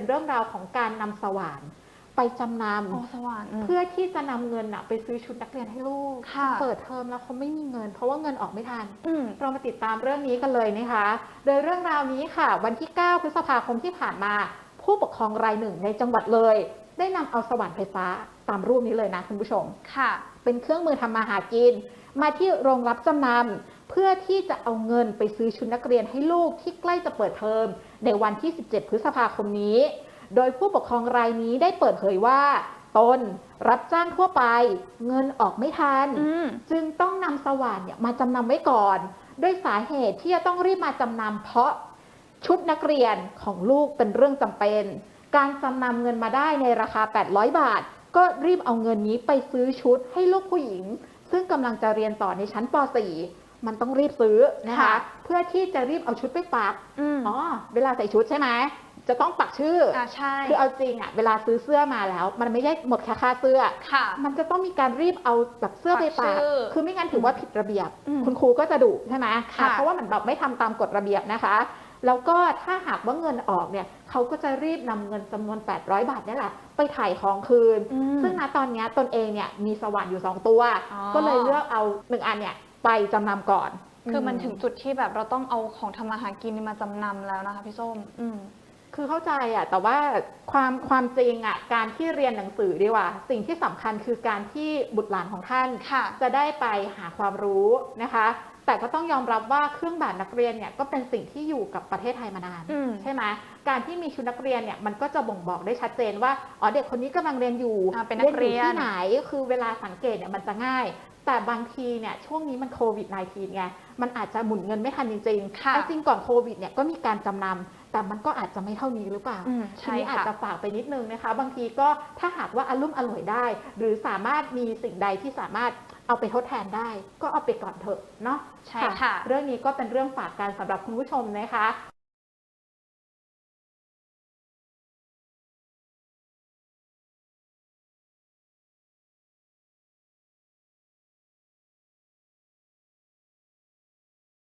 เป็นเรื่องราวของการนำสว่านไปจำนโอ้สว่างอืมำเพื่อที่จะนำเงินอะไปซื้อชุดนักเรียนให้ลูก ค่ะเปิดเทอมแล้วเขาไม่มีเงิน เพราะว่าเงินออกไม่ทัน อืม เรามาติดตามเรื่องนี้กันเลยนะคะ โดยเรื่องราวนี้ค่ะ วันที่ 9 พฤษภาคมที่ผ่านมา ผู้ปกครองรายหนึ่งในจังหวัดเลย ได้นำเอาสว่านไฟฟ้าตามรูปนี้เลยนะคุณผู้ชม ค่ะ เป็นเครื่องมือทำมาหากิน มาที่โรงรับจำนำ เพื่อที่จะเอาเงินไปซื้อชุดนักเรียนให้ลูกที่ใกล้จะเปิดเทอมในวันที่ 17 พฤษภาคมนี้ โดยผู้ปกครองรายนี้ได้เปิดเผยว่าตนรับจ้างทั่วไป เงินออกไม่ทันอืมจึงต้องนำสว่านเนี่ยมาจำนำไว้ก่อน ด้วยสาเหตุที่จะต้องรีบมาจำนำเพราะชุดนักเรียนของลูกเป็นเรื่องจำเป็น การจำนำเงินมาได้ในราคา 800 บาท ก็รีบเอาเงินนี้ไปซื้อชุดให้ลูกผู้หญิง ซึ่งกำลังจะเรียนต่อในชั้นป .4 มันต้องรีบซื้อนะคะ ค่ะ เพื่อที่จะรีบเอาชุดไปปักอืมอ๋อเวลาใส่ชุดใช่ไหมจะต้องปักชื่อออ่าใช่คือเอาจริงอะเวลาซื้อเสื้อมาแล้ว มันไม่ใช่หมดแค่ค่าเสื้อ ค่ะ มันจะต้องมีการรีบเอาแบบเสื้อไปปัปากกชื่อคือไม่งั้นถือว่าผิดระเบียบ อืมคุณครูก็จะดุใช่ไหมค่ะเพราะว่ามันแบบไม่ทำตามกฎระเบียบนะคะ แล้วก็ถ้าหากว่าเงินออกเนี่ยเขาก็จะรีบนำเงินจำนวน 800 บาทนี่แหละ ไปถ่ายของคืน อืม ซึ่งณตอนเนี้ยตนเองเนี่ยมีสว่านอยู่ 2 ตัว อ๋อก็เลยเลือกเอาหนึ่งอันเนี่ย ไปจำนำก่อน คือมันถึงจุดที่แบบเราต้องเอาของทำมาหากินมาจำนำแล้วนะคะพี่ส้ม อืม คือเข้าใจอะแต่ว่าความความจริงอะการที่เรียนหนังสือดีกว่า สิ่งที่สำคัญคือการที่บุตรหลานของท่านค่ะจะได้ไปหาความรู้นะคะ แต่ก็ต้องยอมรับว่าเครื่องแบบนักเรียนเนี่ยก็เป็นสิ่งที่อยู่กับประเทศไทยมานานอืมใช่ไหมการที่มีชุดนักเรียนเนี่ยมันก็จะบ่งบอกได้ชัดเจนว่าอ๋อเด็กคนนี้กำลังเรียนอยู่อ่าเป็นนักเรียนอยู่ที่ไหนคือเวลาสังเกตเนี่ยมันจะง่ายแต่บางทีเนี่ยช่วงนี้มันโควิด -19 ไง มันอาจจะหมุนเงินไม่ทันจริงๆค่ะแต่จริงก่อนโควิดเนี่ยก็มีการจำนำ แต่มันก็อาจจะไม่เท่านี้หรือเปล่าอืมทีใช่นี้อาจค่ะจะฝากไปนิดนึงนะคะ บางทีก็ถ้าหากว่าอารมุ่มอร่วยได้ หรือสามารถมีสิ่งใดที่สามารถเอาไปทดแทนได้ ก็เอาไปก่อนเถอะเนาะใช่ค่ะ เรื่องนี้ก็เป็นเรื่องฝากกันสำหรับคุณผู้ชมนะคะ